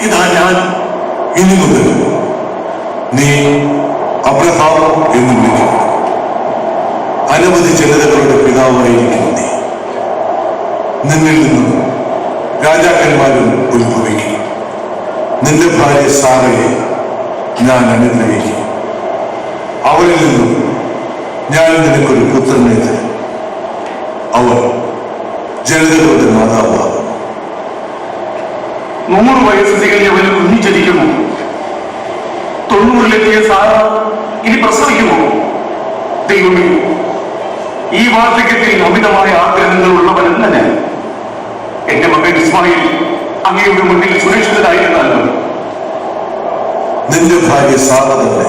ഇതാ ഞാൻ ഇനി മുതൽ നീ അബ്രഹാം എന്ന് വിളിക്കുന്നു. അനവധി ജനതകളുടെ പിതാവായിരിക്കും നീ. നിന്നിൽ നിന്നും രാജാക്കന്മാരും ഉത്ഭവിക്കും. നിന്റെ ഭാര്യ സാറയെ ഞാൻ അനുഗ്രഹിക്കും. അവളിൽ നിന്നും ഞാൻ നിനക്കൊരു പുത്രനെ തരും. അവൻ ജനതകളുടെ മാതാവാകും. നൂറ് വയസ്സ് തികഞ്ഞവന് കുഞ്ഞു ജനിക്കുമോ തൊണ്ണൂറിലെത്തിയ സാറ ഇനി പ്രസവിക്കുമോ? ദൈവമേ ഈ വാർദ്ധക്യത്തിൽ അമിതമായ ആഗ്രഹങ്ങൾ ഉള്ളവനല്ല ഞാൻ. എന്റെ മകൻ ഇസ്മായിൽ അങ്ങയുടെ മുന്നിൽ സുരക്ഷിതരായിരുന്നല്ലോ നിന്റെ ഭാര്യ സാറ തന്നെ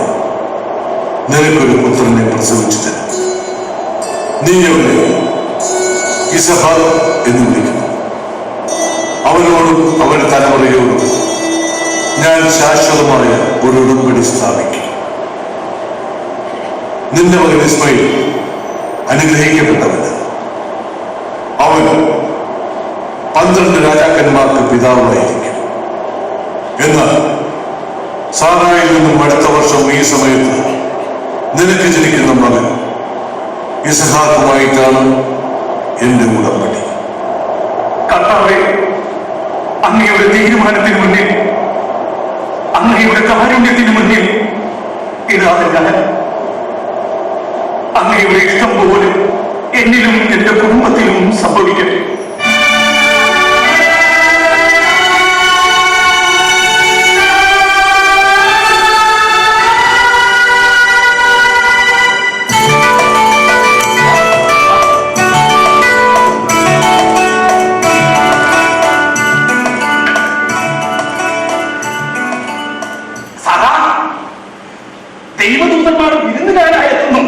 നിനക്കൊരു പുത്രനെ പ്രസവിച്ചിട്ട് നീ അവനെ ഇസഹാർ എന്ന് വിളിക്കുന്നു. അവനോടും അവന്റെ ഞാൻ ശാശ്വതമായ ഒരു ഉടമ്പടി സ്ഥാപിക്കും. നിന്റെ മകൻ ഇസ്മയിൽ അനുഗ്രഹിക്കപ്പെട്ടവന് അവൻ പന്ത്രണ്ട് രാജാക്കന്മാർക്ക് പിതാവായിരിക്കും എന്നാൽ സാറായിൽ നിന്നും അടുത്ത വർഷം ഈ സമയത്ത് നിനക്ക് ജനിക്കുന്ന മകൻ ഇസഹാക്കുമായിട്ടാണ് എന്റെ ഉടമ്പടി. കർത്താവെ അങ്ങയുടെ തീരുമാനത്തിന് മുന്നിൽ അങ്ങയുടെ കാരുണ്യത്തിന് മുന്നിൽ ഇതാ ഞാൻ. അങ്ങയുടെ ഇഷ്ടം പോലെ എന്നിലും എന്റെ കുടുംബത്തിലും സംഭവിക്കട്ടെ. ദൈവദൂതന്മാർ വിരുന്നുകാരായി എത്തുന്നു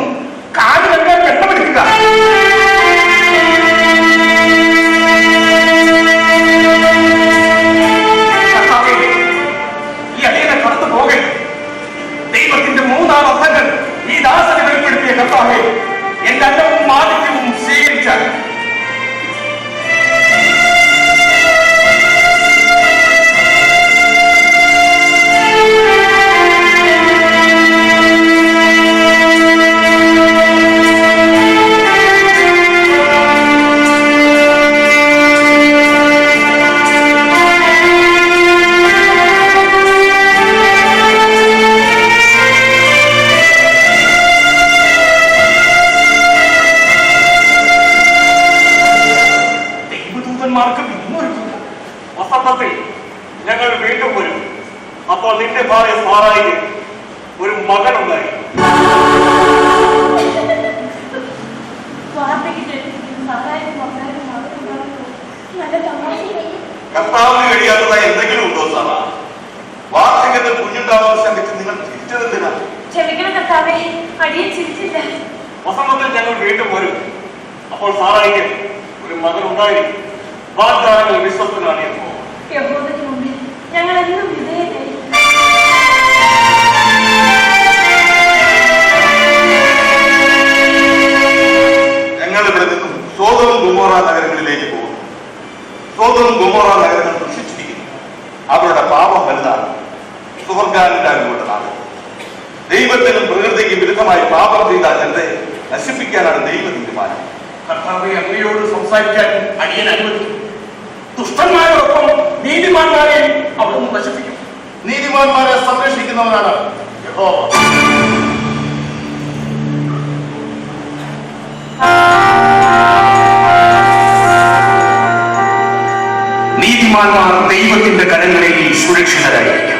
കാലുകൾക്ക് വെട്ടമെടുക്കുക കർത്താവേ, ഈ അടിയനെ കടന്നു പോകരുത് ദൈവത്തിന്റെ മൂന്നാം അർത്ഥങ്ങൾ ഈ ദാസനെ വെളിപ്പെടുത്തിയ കർത്താവെ എന്റെ അന്നവും മാലിന്യവും സ്വീകരിച്ചാൽ ദൈവദൂതന്മാർക്ക് വിരുന്നൊരുക്കുന്നു വസന്തത്തിൽ ഞങ്ങൾ വീണ്ടും വരും. അപ്പോൾ നിന്റെ ഭാര്യ സാറായി ഒരു മകനുണ്ടായി. കർത്താവിന് കഴിയാത്തതായി എന്തെങ്കിലും ഉണ്ടോ സാറാ? വാർദ്ധക്യത്തിൽ കുഞ്ഞുണ്ടാവാൻ ശ്രമിച്ച് നിങ്ങൾ തിരിച്ചതെന്തിനാ? ക്ഷമിക്കണം കർത്താവേ അടിയൻ ചിരിച്ചില്ല. വസന്തത്തിൽ ഞങ്ങൾ വീണ്ടും വരും. അപ്പോൾ സാറായിക്ക് ഒരു മകൻ ഉണ്ടായിരിക്കും വാഗ്ദാനങ്ങൾ യഹോദയ്ക്ക് മുമ്പിൽ ഞങ്ങൾ എന്നും വിധേയരായി ഞങ്ങൾ ഇവിടെ നിന്നും സോതവും ഗുമോറ നഗരങ്ങളിലേക്ക് പോകുന്നു. സോതവും ഗുമോറ നഗരങ്ങൾ ദുഷിച്ചിരിക്കുന്നു അവരുടെ പാപം വലുതാണ്. സുഹർഗാനിന്റെ അനുകൂലമാണ് ദൈവത്തിനും പ്രകൃതിക്കും വിരുദ്ധമായി പാപം ചെയ്ത ജനതയെ നശിപ്പിക്കാനാണ് ദൈവ തീരുമാനം. കർത്താവെ അങ്ങയോട് സംസാരിക്കാൻ അടിയൻ അനുവദിക്കും. ദുഷ്ടന്മാരോടൊപ്പം നീതിമാന്മാരെ അവിടുന്ന് നശിപ്പിക്കും. നീതിമാന്മാരെ സംരക്ഷിക്കുന്നവനാണ് നീതിമാന്മാർ ദൈവത്തിന്റെ കരങ്ങളിൽ സുരക്ഷിതരായിരിക്കും.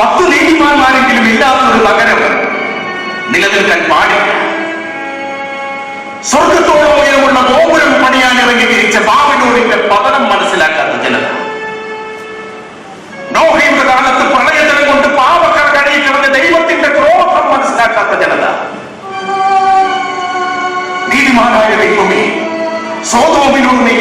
പത്ത് നീതിമാന്മാരെങ്കിലും ഇല്ലാത്തൊരു നഗരം നിലനിൽക്കാൻ പാടില്ല. സ്വർഗത്തോളം ഉയരമുള്ള ഗോപുരം പണിയാൻ ഇറങ്ങി തിരിച്ച ബാബിലൂരിന്റെ പതനം മനസ്സിലാക്കാത്ത ജനത. നോഹയുടെ കാലത്ത് പ്രളയജലം കൊണ്ട് പാവക്കർ കടയിക്കിടന്ന് ദൈവത്തിന്റെ ക്രോധം മനസ്സിലാക്കാത്ത ജനത. നീതിമാനായ ദൈവമേ സോതോമിനോട് നീ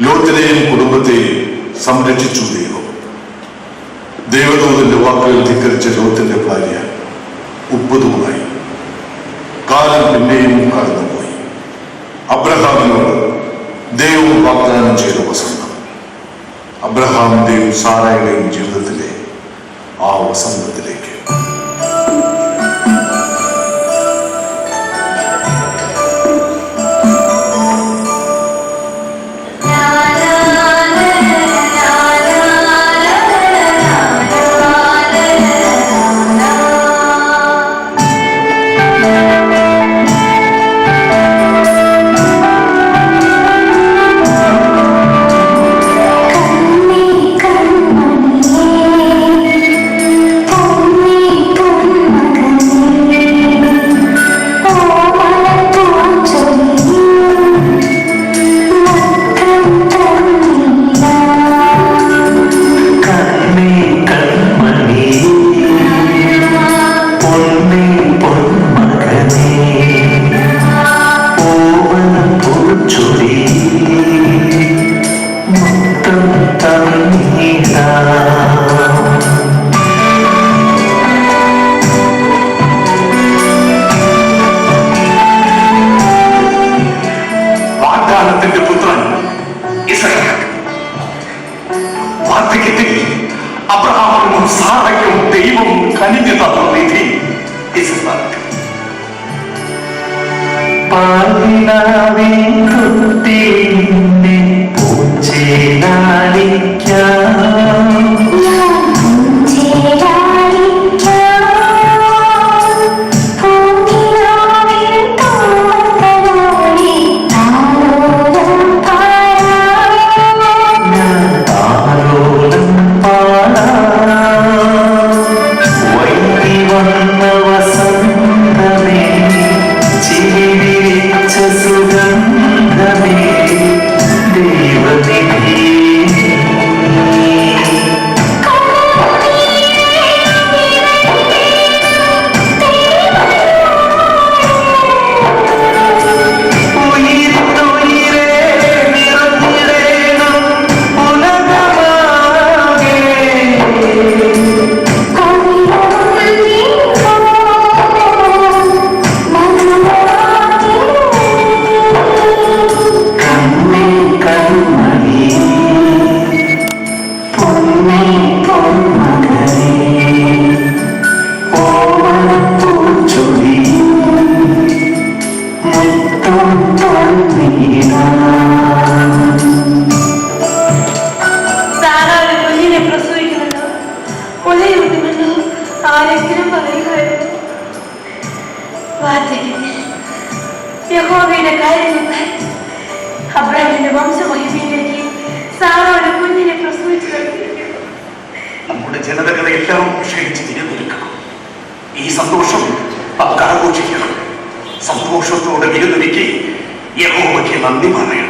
ലോത്തിനെയും കുടുംബത്തെയും സംരക്ഷിച്ചു ദൈവം. ദേവദൂതന്റെ വാക്കുകൾ ധിക്കരിച്ച ലോത്തിന്റെ ഭാര്യ ഉപ്പതുമായി കാലം പിന്നെയും കടന്നുപോയി. അബ്രഹാമിനോട് ദൈവം വാഗ്ദാനം ചെയ്ത വസന്തം. അബ്രഹാമിന്റെയും സാറയുടെയും ജീവിതത്തിലെ ആ വസന്തത്തിൽ ജനതകളെല്ലാം ക്ഷണിച്ച് വിരുന്നൊരുക്കണം ഈ സന്തോഷം നമുക്ക് ആഘോഷിക്കണം സന്തോഷത്തോടെ വിരുന്നൊരുക്കി യഹോവയ്ക്ക് നന്ദി പറയണം